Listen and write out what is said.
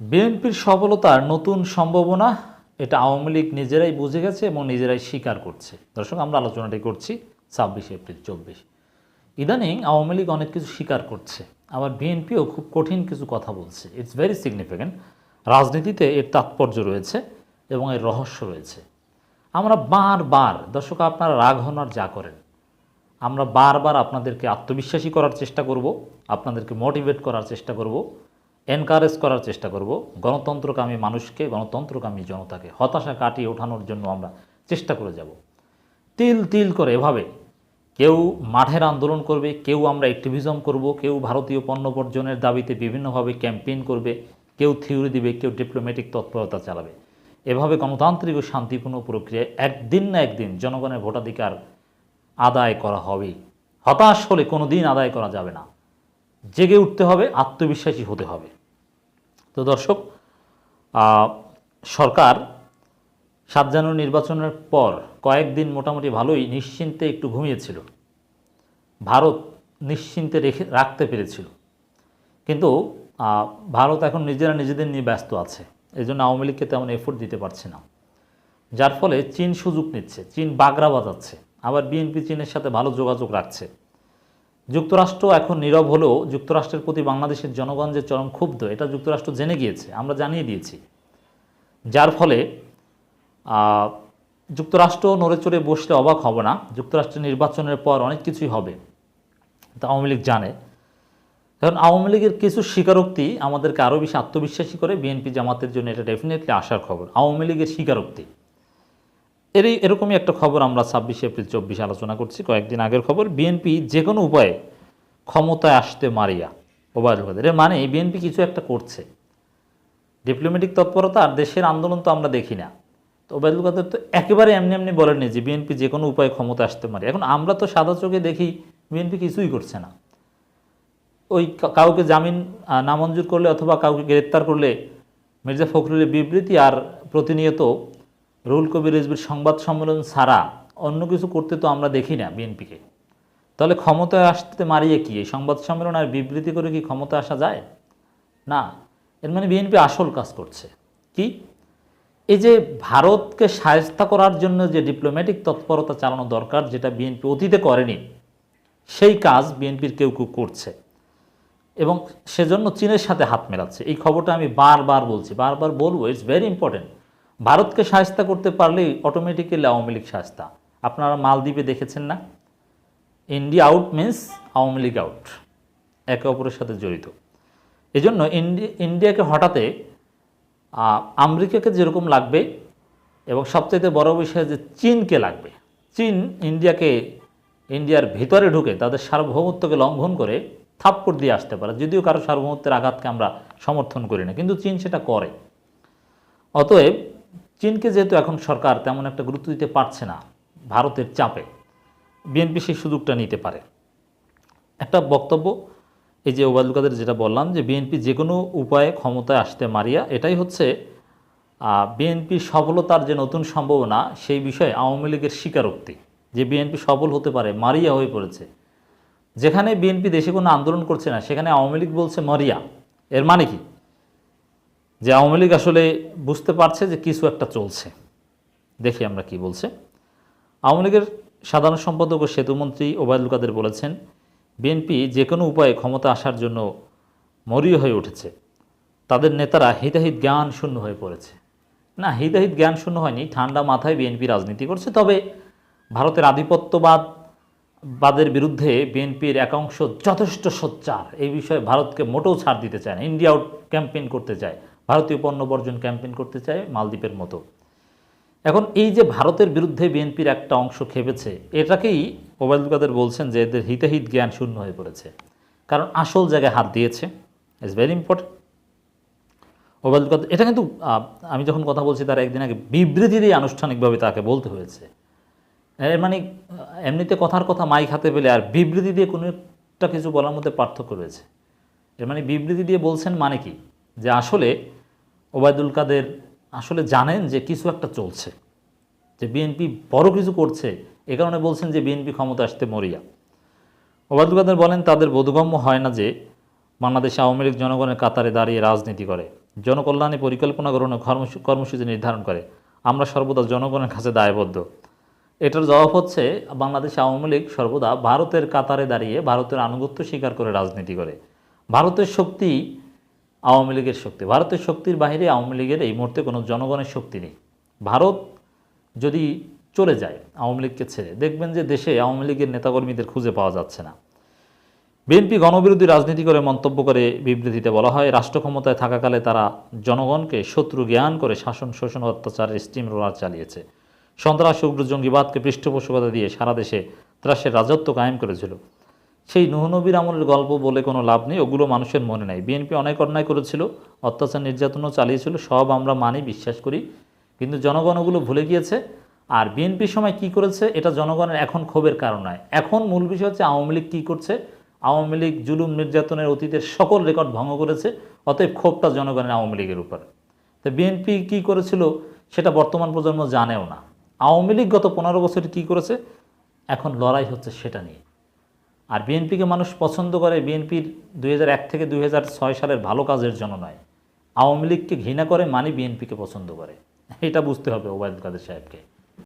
বিএনপির সফলতার নতুন সম্ভাবনা, এটা আওয়ামী লীগ নিজেরাই বুঝে গেছে এবং নিজেরাই স্বীকার করছে। দর্শক, আমরা আলোচনাটি করছি ছাব্বিশে এপ্রিল চব্বিশ। ইদানিং আওয়ামী লীগ অনেক কিছু স্বীকার করছে, আবার বিএনপিও খুব কঠিন কিছু কথা বলছে। ইটস ভেরি সিগনিফিক্যান্ট রাজনীতিতে এর তাৎপর্য রয়েছে এবং এর রহস্য রয়েছে। আমরা বারবার, দর্শক, আপনারা রাগ, হনার যা করেন, আমরা বারবার আপনাদেরকে আত্মবিশ্বাসী করার চেষ্টা করব, আপনাদেরকে মোটিভেট করার চেষ্টা করব এনকারেজ করার চেষ্টা করব। গণতন্ত্রকামী মানুষকে গণতন্ত্রকামী জনতাকে হতাশা কাটিয়ে ওঠানোর জন্য আমরা চেষ্টা করে যাব। তিল তিল করে এভাবে কেউ মাঠের আন্দোলন করবে, কেউ আমরা অ্যাক্টিভিজম করব, কেউ ভারতীয় পণ্য বর্জনের দাবিতে বিভিন্নভাবে ক্যাম্পেইন করবে, কেউ থিওরি দিবে, কেউ ডিপ্লোম্যাটিক তৎপরতা চালাবে। এভাবে গণতান্ত্রিক ও শান্তিপূর্ণ প্রক্রিয়ায় একদিন না একদিন জনগণের ভোটাধিকার আদায় করা হবেই। হতাশ হলে কোনো দিন আদায় করা যাবে না। জেগে উঠতে হবে, আত্মবিশ্বাসী হতে হবে। তো দর্শক সরকার সাত জানুয়ারি নির্বাচনের পর কয়েকদিন মোটামুটি ভালোই নিশ্চিন্তে একটু ঘুমিয়েছিল। ভারত নিশ্চিন্তে রেখে, রাখতে পেরেছিল। কিন্তু ভারত এখন নিজেরা নিজেদের নিয়ে ব্যস্ত আছে। এই জন্য আওয়ামী লীগকে তেমন এফোর্ট দিতে পারছে না। যার ফলে চীন সুযোগ নিচ্ছে, চীন বাগড়া বাজাচ্ছে। আবার বিএনপি চীনের সাথে ভালো যোগাযোগ রাখছে। যুক্তরাষ্ট্র এখন নীরব হলেও যুক্তরাষ্ট্রের প্রতি বাংলাদেশের জনগণ যে চরম ক্ষুব্ধ, এটা যুক্তরাষ্ট্র জেনে গিয়েছে, আমরা জানিয়ে দিয়েছি। যার ফলে যুক্তরাষ্ট্র নড়ে চড়ে বসলে অবাক হবে না যুক্তরাষ্ট্রের নির্বাচনের পর অনেক কিছুই হবে, তা আওয়ামী লীগ জানে। এখন আওয়ামী লীগের কিছু স্বীকারোক্তি আমাদেরকে আরও বেশি আত্মবিশ্বাসী করে, বিএনপি জামাতের জন্য এটা ডেফিনেটলি আসার খবর, আওয়ামী লীগের স্বীকারোক্তি। এরই, এরকমই একটা খবর আমরা ছাব্বিশে এপ্রিল চব্বিশ আলোচনা করছি। কয়েকদিন আগের খবর, বিএনপি যে কোনো উপায়ে ক্ষমতায় আসতে মারিয়া, ওবায়দুল কাদের। এর মানে বিএনপি কিছু একটা করছে। ডিপ্লোম্যাটিক তৎপরতা আর দেশের আন্দোলন তো আমরা দেখি না। তো ওবায়দুল কাদের তো একেবারে এমনি এমনি বলেননি যে বিএনপি যে কোনো উপায়ে ক্ষমতা আসতে পারে এখন আমরা তো সাদা চোখে দেখি বিএনপি কিছুই করছে না। ওই কাউকে জামিন নামঞ্জুর করলে অথবা কাউকে গ্রেপ্তার করলে মির্জা ফখরুলের বিবৃতি আর প্রতিনিয়ত রুল কবির রিজবির সংবাদ সম্মেলন ছাড়া অন্য কিছু করতে তো আমরা দেখি না বিএনপিকে। তাহলে ক্ষমতায় আসতে মারিয়ে কি? এই সংবাদ সম্মেলন আর বিবৃতি করে কি ক্ষমতা আসা যায়? না, এর মানে বিএনপি আসল কাজ করছে। কি? এই যে ভারতকে সায়স্তা করার জন্য যে ডিপ্লোম্যাটিক তৎপরতা চালানো দরকার, যেটা বিএনপি অতীতে করেনি, সেই কাজ বিএনপির কেউ কেউ করছে। এবং সেজন্য চীনের সাথে হাত মেলাচ্ছে। এই খবরটা আমি বারবার বলছি, বারবার বলব ইটস ভেরি ইম্পর্টেন্ট ভারতকে সাহস্তা করতে পারলেই অটোমেটিক্যালি আওয়ামী লীগ সাহস্তা আপনারা মালদ্বীপে দেখেছেন না? India out means Awami League out একে অপরের সাথে জড়িত। এজন্য ইন্ডি ইন্ডিয়াকে হঠাতে আমেরিকাকে যেরকম লাগবে এবং সবচাইতে বড় বিষয় যে চীনকে লাগবে। চীন ইন্ডিয়াকে, ইন্ডিয়ার ভিতরে ঢুকে তাদের সার্বভৌমত্বকে লঙ্ঘন করে থাপ্পড় দিয়ে আসতে পারে। যদিও কারও সার্বভৌমত্বের আঘাতকে আমরা সমর্থন করি না, কিন্তু চীন সেটা করে। অতএব চীনকে যেহেতু এখন সরকার তেমন একটা গুরুত্ব দিতে পারছে না ভারতের চাপে, বিএনপি সেই সুযোগটা নিতে পারে। একটা বক্তব্য, এই যে ওবায়দুল কাদের যেটা বললাম যে বিএনপি যে কোনো উপায়ে ক্ষমতায় আসতে মারিয়া, এটাই হচ্ছে বিএনপির সফলতার যে নতুন সম্ভাবনা সেই বিষয়ে আওয়ামী লীগের স্বীকারোক্তি যে বিএনপি সফল হতে পারে, মারিয়া হয়ে পড়েছে। যেখানে বিএনপি দেশে কোনো আন্দোলন করছে না, সেখানে আওয়ামী লীগ বলছে মরিয়া। এর মানে কি? যে আওয়ামী লীগ আসলে বুঝতে পারছে যে কিছু একটা চলছে। দেখি আমরা কি বলছে। আওয়ামী লীগের সাধারণ সম্পাদক ও সেতুমন্ত্রী ওবায়দুল কাদের বলেছেন, বিএনপি যে কোনো উপায়ে ক্ষমতা আসার জন্য মরিয়া হয়ে উঠেছে। তাদের নেতারা হিতাহিত জ্ঞান শূন্য হয়ে পড়েছে। না, হিতাহিত জ্ঞান শূন্য হয়নি, ঠান্ডা মাথায় বিএনপি রাজনীতি করছে। তবে ভারতের আধিপত্যবাদ, বাদের বিরুদ্ধে বিএনপির একাংশ যথেষ্ট সোচ্চার। এই বিষয়ে ভারতকে মোটেও ছাড় দিতে চায় না। ইন্ডিয়া আউট ক্যাম্পেইন করতে চায়। ভারতীয় পণ্য বর্জন ক্যাম্পেইন করতে চায় মালদ্বীপের মতো। এখন এই যে ভারতের বিরুদ্ধে বিএনপির একটা অংশ খেপেছে, এটাকেই ওবায়দুল কাদের বলছেন যে এদের হিতাহিত জ্ঞান শূন্য হয়ে পড়েছে। কারণ আসল জায়গায় হাত দিয়েছে। It's very important Obaidul Quader, এটা কিন্তু আমি যখন কথা বলছি তার একদিন আগে বিবৃতি দিয়ে আনুষ্ঠানিকভাবে তাকে বলতে হয়েছে। এর মানে এমনিতে কথার কথা মাইক হাতে পেলে আর বিবৃতি দিয়ে কোনো একটা কিছু বলার মধ্যে পার্থক্য রয়েছে। এর মানে বিবৃতি দিয়ে বলছেন মানে কি? যে আসলে ওবায়দুল কাদের আসলে জানেন যে কিছু একটা চলছে, যে বিএনপি বড় কিছু করছে, এ কারণে বলছেন যে বিএনপি ক্ষমতা আসতে মরিয়া। ওবায়দুল কাদের বলেন, তাদের বোধগম্য হয় না যে বাংলাদেশে আওয়ামী লীগ জনগণের কাতারে দাঁড়িয়ে রাজনীতি করে। জনকল্যাণে পরিকল্পনা গ্রহণ কর্মসূচি নির্ধারণ করে। আমরা সর্বদা জনগণের কাছে দায়বদ্ধ। এটার জবাব হচ্ছে, বাংলাদেশ আওয়ামী লীগ সর্বদা ভারতের কাতারে দাঁড়িয়ে ভারতের আনুগত্য স্বীকার করে রাজনীতি করে। ভারতের শক্তি আওয়ামী লীগের শক্তি। ভারতের শক্তির বাইরে আওয়ামী লীগের এই মুহূর্তে কোনো জনগণের শক্তি নেই। ভারত যদি চলে যায় আওয়ামী লীগকে ছেড়ে, দেখবেন যে দেশে আওয়ামী লীগের নেতাকর্মীদের খুঁজে পাওয়া যাচ্ছে না। বিএনপি গণবিরোধী রাজনীতি করে মন্তব্য করে বিবৃতিতে বলা হয়, রাষ্ট্র ক্ষমতায় থাকাকালে তারা জনগণকে শত্রু জ্ঞান করে শাসন, শোষণ অত্যাচারের স্টিম রোলার চালিয়েছে। সন্ত্রাস উগ্র জঙ্গিবাদকে পৃষ্ঠপোষকতা দিয়ে সারা দেশে ত্রাসের রাজত্ব কায়েম করেছিল। সেই নুহনবীর আমলের গল্প বলে কোনো লাভ নেই, ওগুলো মানুষের মনে নাই। বিএনপি অনেক অন্যায় করেছিল, অত্যাচার নির্যাতনও চালিয়েছিল, সব আমরা মানি, বিশ্বাস করি, কিন্তু জনগণ ওগুলো ভুলে গিয়েছে। আর বিএনপির সময় কি করেছে, এটা জনগণের এখন ক্ষোভের কারণ নয়। এখন মূল বিষয় হচ্ছে আওয়ামী লীগ কী করছে, আওয়ামী লীগ জুলুম, নির্যাতনের অতীতের সকল রেকর্ড ভঙ্গ করেছে, অতএব ক্ষোভটা জনগণের আওয়ামী লীগের উপর। তো বিএনপি কী করেছিল, সেটা বর্তমান প্রজন্ম জানেও না। আওয়ামী লীগ গত পনেরো বছরে কী করেছে, এখন লড়াই হচ্ছে সেটা নিয়ে। আর বিএনপিকে মানুষ পছন্দ করে বিএনপির দুই হাজার এক থেকে দুই হাজার ছয় সালের ভালো কাজের জন্য নয়। আওয়ামী লীগকে ঘৃণা করে মানে বিএনপিকে পছন্দ করে। এটা বুঝতে হবে ওবায়দুল কাদের সাহেবকে।